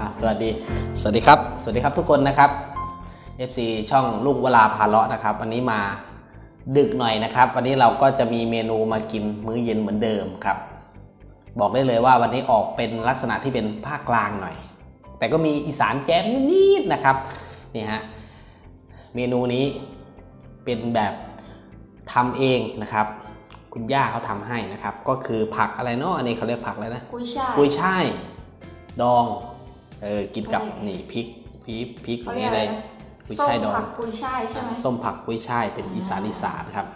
อะสวัสดี สวัสดีครับ สวัสดีครับทุกคนนะครับ FC ช่องลุงเวลาพาเลาะนะครับ วันนี้มาดึกหน่อยนะครับ วันนี้เราก็จะมีเมนูมากินมื้อเย็นเหมือนเดิมครับ บอกได้เลยว่าวันนี้ออกเป็นลักษณะที่เป็นภาคกลางหน่อย แต่ก็มีอีสานแจ๊บนิดๆนะครับ นี่ฮะ เมนูนี้เป็นแบบทำเองนะครับ คุณย่าเขาทำให้นะครับ ก็คือผักอะไรเนาะอันนี้เขาเรียกผักอะไรนะ กุ้ยช่าย กุยช่าย ดอง เออ กินกับเขาเรียกนี่พริกพริกพริกอเขาย่างเรียนี้กอะไรนะเลยกุยส้มช่ายดองผักกุ้ยช่ายใช่ไหมส้มผักกุยช่ายเป็นอีสานอีสานครับ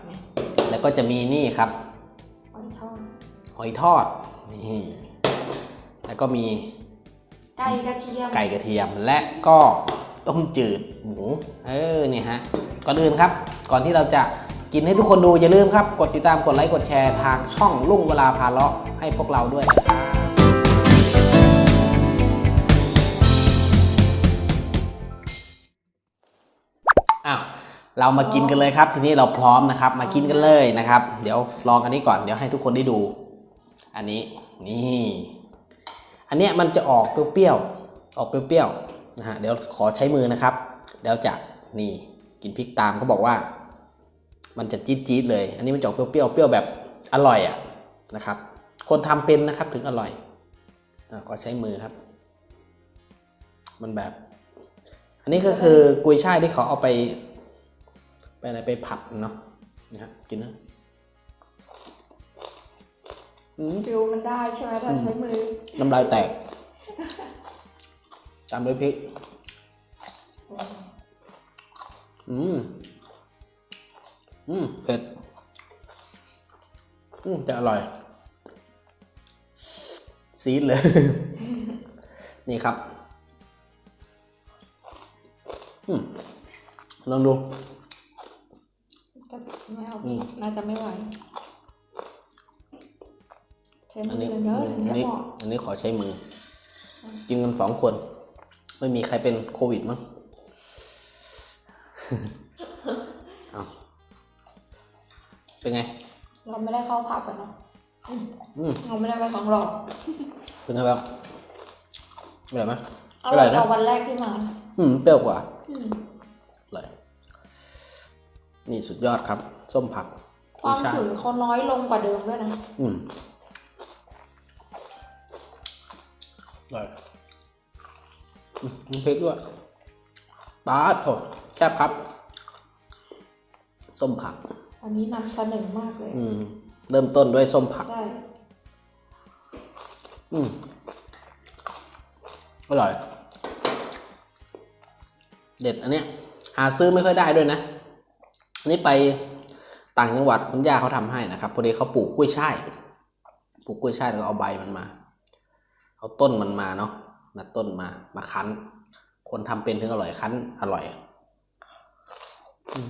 แล้วก็จะมีนี่ครับ หอยทอด หอยทอด นี่ แล้วก็มีไก่กระเทียม ไก่กระเทียม และก็ต้มจืดหมู เออเนี่ยฮะ ก่อนอื่นครับ ก่อนที่เราจะกินให้ทุกคนดูอย่าลืมครับ กดติดตาม กดไลค์ กดแชร์ทางช่องลุงเวลาพาเลาะให้พวกเราด้วยนะครับ อ้าวเรามากินกันเลยครับ ทีนี้เราพร้อมนะครับ มากินกันเลยนะครับ เดี๋ยวลองอันนี้ก่อนเดี๋ยวให้ทุกคนได้ดู อันนี้นี่ อันเนี้ยมันจะออกเปรี้ยวๆออกเปรี้ยวๆนะฮะเดี๋ยวขอใช้มือนะครับ เดี๋ยวจะนี่กินพริกตามเขาบอกว่า มันจะจี๊ดจี๊ดๆเลย อันนี้มันจะออกเปรี้ยวๆเปรี้ยวแบบอร่อยอะนะครับ คนทำเป็นนะครับถึงอร่อยอขอใช้มือครับ มันแบบ อันนี้ก็คือกุยช่ายที่เขาเอาไป ไปอะไรไปผัดเนาะนะฮะกินนะอืมฟิลมันได้ใช่ไหมถ้าใช้มือน้ำลายแตกตามด้วยพริก อืม อืม เผ็ด อืมจะอร่อย ซีดเลย นี่ครับอืม ลองดูก็ไม่เอาอืมน่าจะไม่ไหวใช้อัมืนอนี้เลยเนอะอันจะนี้เหมาะอันนี้ขอใช้มือ กินกันสองคน ไม่มีใครเป็นโควิดมั้งเอาเป็นไง เราไม่ได้เข้าผับอะเนาะอืมเราไม่ได้ไปฟังหรอกเป็นไงบ้างอร่อยไหมอร่อยนะกว่าวันแรกที่มา อืมเปรี้ยวกว่า อืมอร่อยนี่สุดยอดครับ ส้มผักความกุยช่ายถึงเขาน้อยลงกว่าเดิมด้วยนะ อืมอร่อยอืมมีพริกด้วยปลาโถแซ่บครับ ส้มผัก อันนี้นำเสนอมากเลย อืม เริ่มต้นด้วยส้มผัก ใช่ อืม อร่อย เด็ดอันเนี้ยหาซื้อไม่ค่อยได้ด้วยนะ อันนี้ไปต่างจังหวัดคุณย่าเขาทำให้นะครับพอดีเขาปลูกกล้วยช่ายปลูกกล้วยช่ายแล้วก็เอาใบมันมา เอาต้นมันมาเนาะมาต้นมามาคั้น คนทำเป็นถึงอร่อยคั้นอร่อยอืม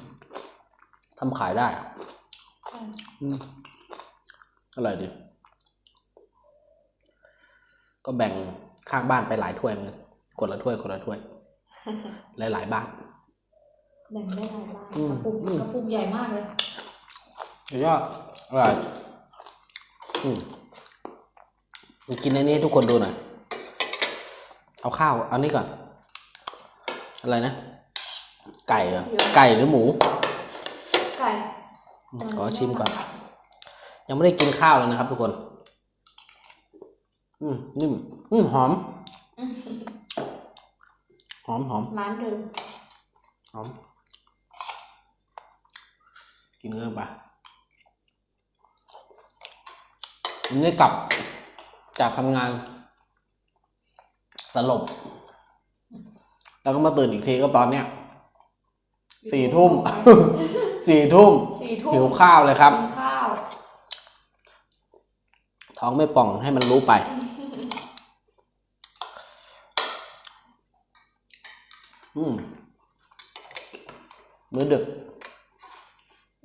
ทำขายได้อะใช่อร่อยดี ก็แบ่งข้างบ้านไปหลายถ้วยเหมือนกันคนละถ้วยคนละถ้วย หลายหลายๆบ้านแบ่งได้หลายบ้านอืมกระปุกอืมกระปุกใหญ่มากเลยสุดยอดอร่อยอืมมากินอันนี้ให้ทุกคนดูหน่อยเอาข้าวเอานี้ก่อน อะไรนะ ไก่เหรอไก่หรือหมู ไก่ขอชิมก่อน ยังไม่ได้กินข้าวเลยนะครับทุกคน อืมนิ่มอืมหอม หอมหอมร้านเดิมหอม กินเพิ่มไปวันนี้กลับจากทำงาน สลบ แล้วก็มาตื่นอีกทีก็ตอนเนี้ยสี่ทุ่ม สี่ทุ่มสี่ทุ่มหิวข้าวเลยครับกินข้าว ท้องไม่ป่องให้มันรู้ไป อืมมื้อดึก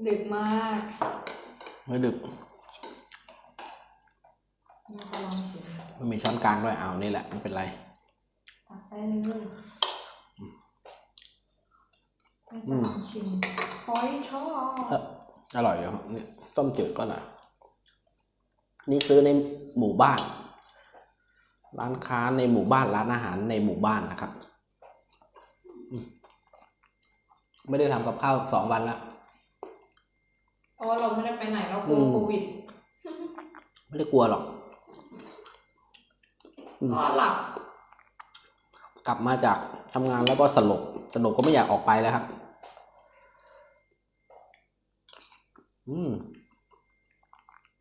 ดึกมากมื้อดึกมาลองชิมมันมีช้อนกลางด้วยเอานี่แหละไม่เป็นไร ตักได้เลยไม่ต้องลองชิมหอยทอดเอออร่อยอยู่ครับนี่ต้มจืดก็อร่อยนี่ซื้อในหมู่บ้าน ร้านค้าในหมู่บ้านร้านอาหารในหมู่บ้านนะครับอืม ไม่ได้ทำกับข้าวสองวันแล้วเพราะว่าเราไม่ได้ไปไหนเรากลัวอืมโควิด ไม่ได้กลัวหรอกอืมก็หลับกลับมาจากทำงานแล้วก็สลบสลบก็ไม่อยากออกไปแล้วครับ อืม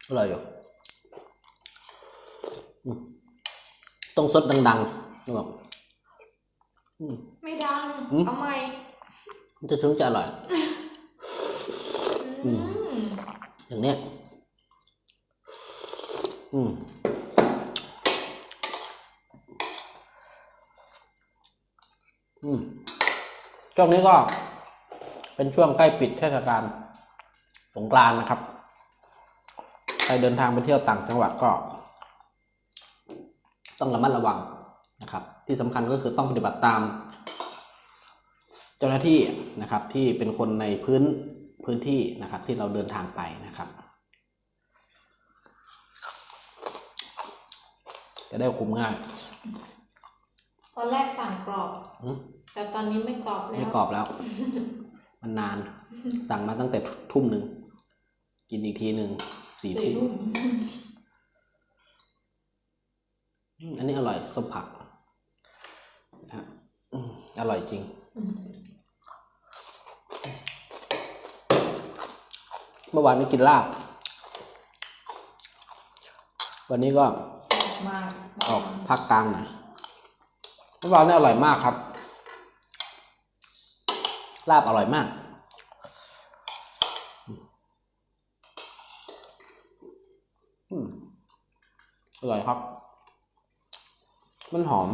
อร่อยอยู่อืมต้องซดดังๆนะแบบอืม ไม่ดังอืมเอาใหม่ มันจะถึงจะอร่อยอืมอย่างเนี้ย อืมอืมช่วงนี้ก็ เป็นช่วงใกล้ปิดเทศกาลสงกรานต์นะครับ ใครเดินทางไปเที่ยวต่างจังหวัดก็ ต้องระมัดระวัง นะครับ ที่สำคัญก็คือต้องปฏิบัติตาม เจ้าหน้าที่นะครับที่เป็นคนในพื้นพื้นที่นะครับที่เราเดินทางไปนะครับจะได้คุมง่าย ตอนแรกสั่งกรอบอืมแต่ตอนนี้ไม่กรอบแล้ว ไม่กรอบแล้ว มันนาน สั่งมาตั้งแต่ทุ่มหนึ่ง กินอีกทีหนึ่ง สี่สี่ทุ่มทุ่มอืมอันนี้อร่อยส้มผักนะครับอืมอ ร่อยจริง เมื่อวานไม่กินลาบ วันนี้ก็กออกภาคกลางหน่อยเมื่อวานนี่อร่อยมากครับ ลาบอร่อยมากอร่อยครับ มันหอม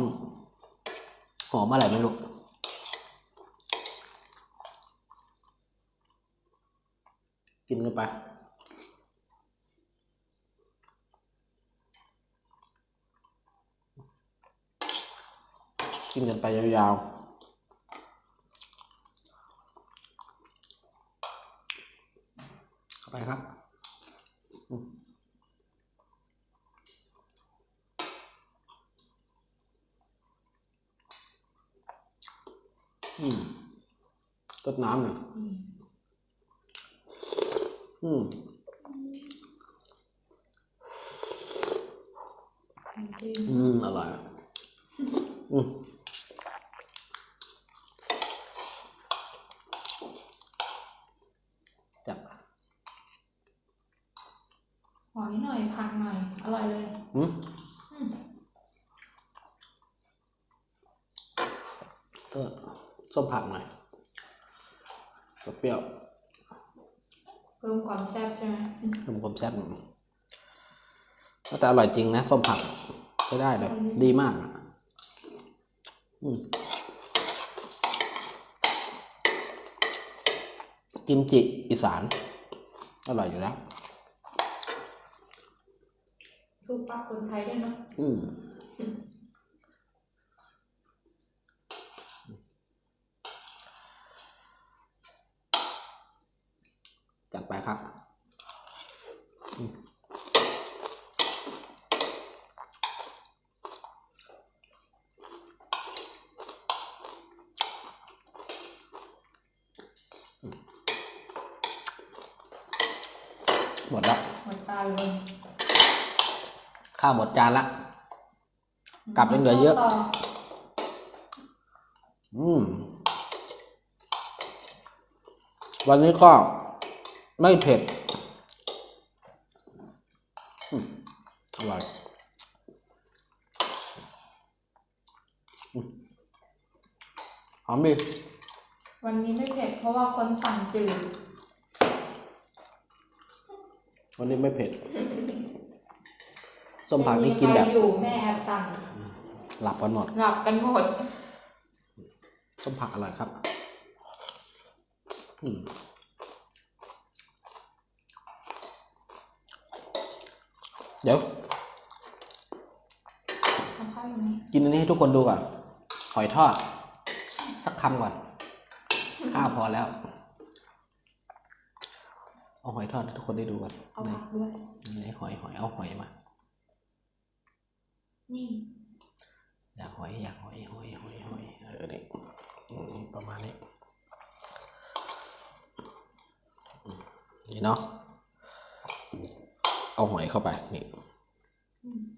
หอมอะไรไม่รู้ กินกันไปกินกันไปยาวๆ ไปครับ อืมต้นน้ำเนี่ย อืมจริงอืมอร่อยอืมจับหอยหน่อยผักหน่อย อร่อยเลย อืมอืมก็ส้มผักหน่อยเปรี้ยวเพิ่มความแซ่บใช่ไหมๆผมความแซ่บหน่อยแต่อร่อยจริงนะส้มผักใช้ได้เลย ดีมากอะอืมกิมจิอีสาน อร่อยอยู่แล้วถูกปากคนไทยด้วยเนาะอืม ดไปครับอืมหมดแล้วหมดจานเลยข้าวหมดจานละกลับยังเหลือเยอะต่อืม วันนี้ก็ ไม่เผ็ดอืมอร่อยอืมหอมดีวันนี้ไม่เผ็ด เพราะว่าคนสั่งจืดวันนี้ไม่เผ็ด ส้มผักนี่กินแบบไม่มีใครอยู่แม่แอบสั่งหลับกันหมดหลับกันหมด ส้มผักอร่อยครับ อืม เดี๋ยวเอาข้าวอยู่นี่กินอันนี้ให้ทุกคนดูก่อน หอยทอด สักคำก่อน ข้าวพอแล้ว เอาหอยทอดให้ทุกคนได้ดูก่อนเอาผักด้วยไหนหอยหอยเอาหอยมานี่อยากหอยอยากหอยหอยหอยหอยเออนี่อืมประมาณนี้อืมนี่เนาะ เอาหอยเข้าไปนี่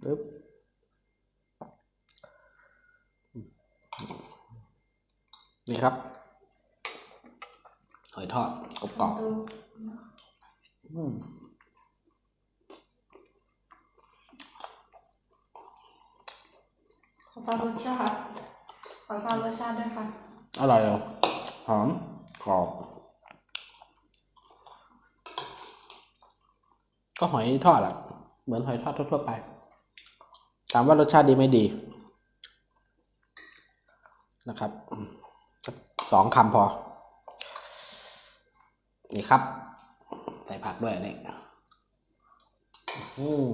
ปึ๊บนี่ครับ หอยทอดกรอบดูๆอืมขอทราบรสชาติขอทราบรสชาติด้วยค่ะ อร่อยเลยหอมกรอบ ก็หอยทอดอะเหมือนหอยทอดทั่วๆไป ถามว่ารสชาติดีไม่ดี นะครับสองคำพอ นี่ครับ ใส่ผักด้วยนี่อืม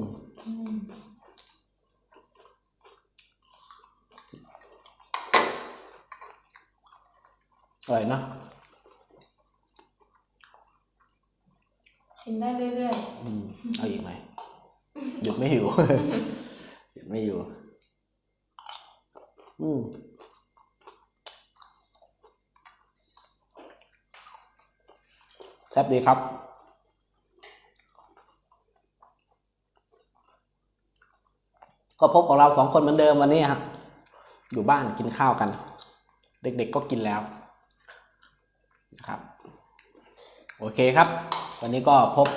อร่อยเนะ กินได้เรื่อยอืมเอาอีกไหมหยุดไม่หิวหยุดไม่อยู่ อืมแซ่บดีครับ ก็พบกับเราสองคนเหมือนเดิมวันนี้ครับ อยู่บ้านกินข้าวกัน เด็กๆก็กินแล้วนะครับ โอเคครับ วันนี้ก็พบ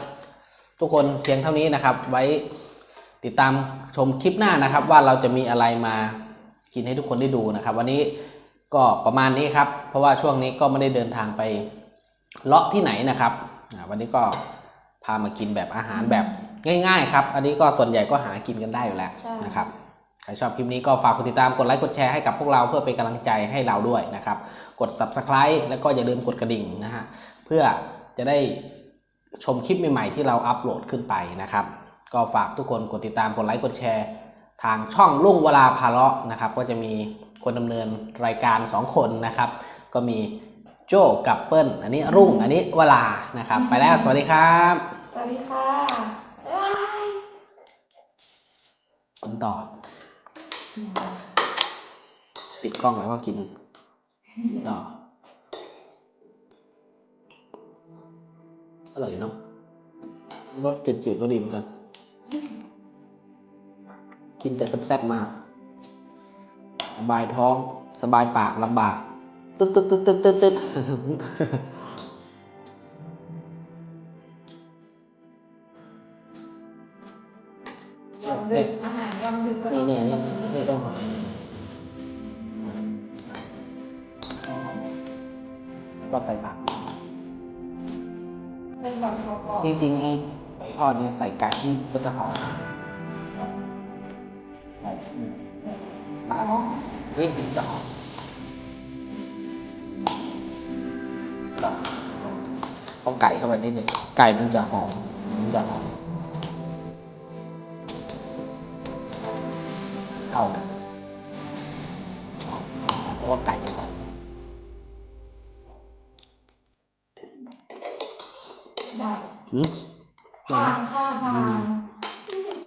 ทุกคนเพียงเท่านี้นะครับ ไว้ติดตามชมคลิปหน้านะครับ ว่าเราจะมีอะไรมากินให้ทุกคนได้ดูนะครับ วันนี้ก็ประมาณนี้ครับ เพราะว่าช่วงนี้ก็ไม่ได้เดินทางไปเลาะที่ไหนนะครับอ่าวันนี้ก็พามากินแบบอาหารแบบง่าย ๆ ครับ อันนี้ก็ส่วนใหญ่ก็หากินกันได้อยู่แล้วนะครับใครชอบคลิปนี้ก็ฝากกดติดตามกดไลค์กดแชร์ให้กับพวกเราเพื่อเป็นกำลังใจให้เราด้วยนะครับ กด subscribe แล้วก็อย่าลืมกดกระดิ่งนะฮะเพื่อจะได้ ชมคลิปใหม่ๆที่เราอัปโหลดขึ้นไปนะครับ ก็ฝากทุกคนกดติดตามกดไลค์กดแชร์ ทางช่องลุ่งเวลาพาเลาะนะครับ ก็จะมีคนดำเนินรายการ 2 คนนะครับ ก็มีโจกับเปิ้ลอันนี้รุ่งอันนี้เวลานะครับ ไปแล้วสวัสดีครับ สวัสดีค่ะบ๊ายบายผมต่อ ปิดกล้องแล้วก็กินต่อ อร่อยเนาะรสจืดๆก็ดีเหมือนกัน กินแต่แซ่บๆมากสบายท้อง สบายปากลำบาก ตึ๊ดตึ๊ดตึ๊ดตึ๊ดตึ๊ด จริงๆไอ้ไก่ทอดเนี่ยใส่ไก่ที่ก็จะหอมๆอ๋อเฮ้ยจะหอมเอาไก่เข้าไปนิดหนึ่งไก่มันจะหอมมันจะหอมเข้ากันเพราะว่าไก่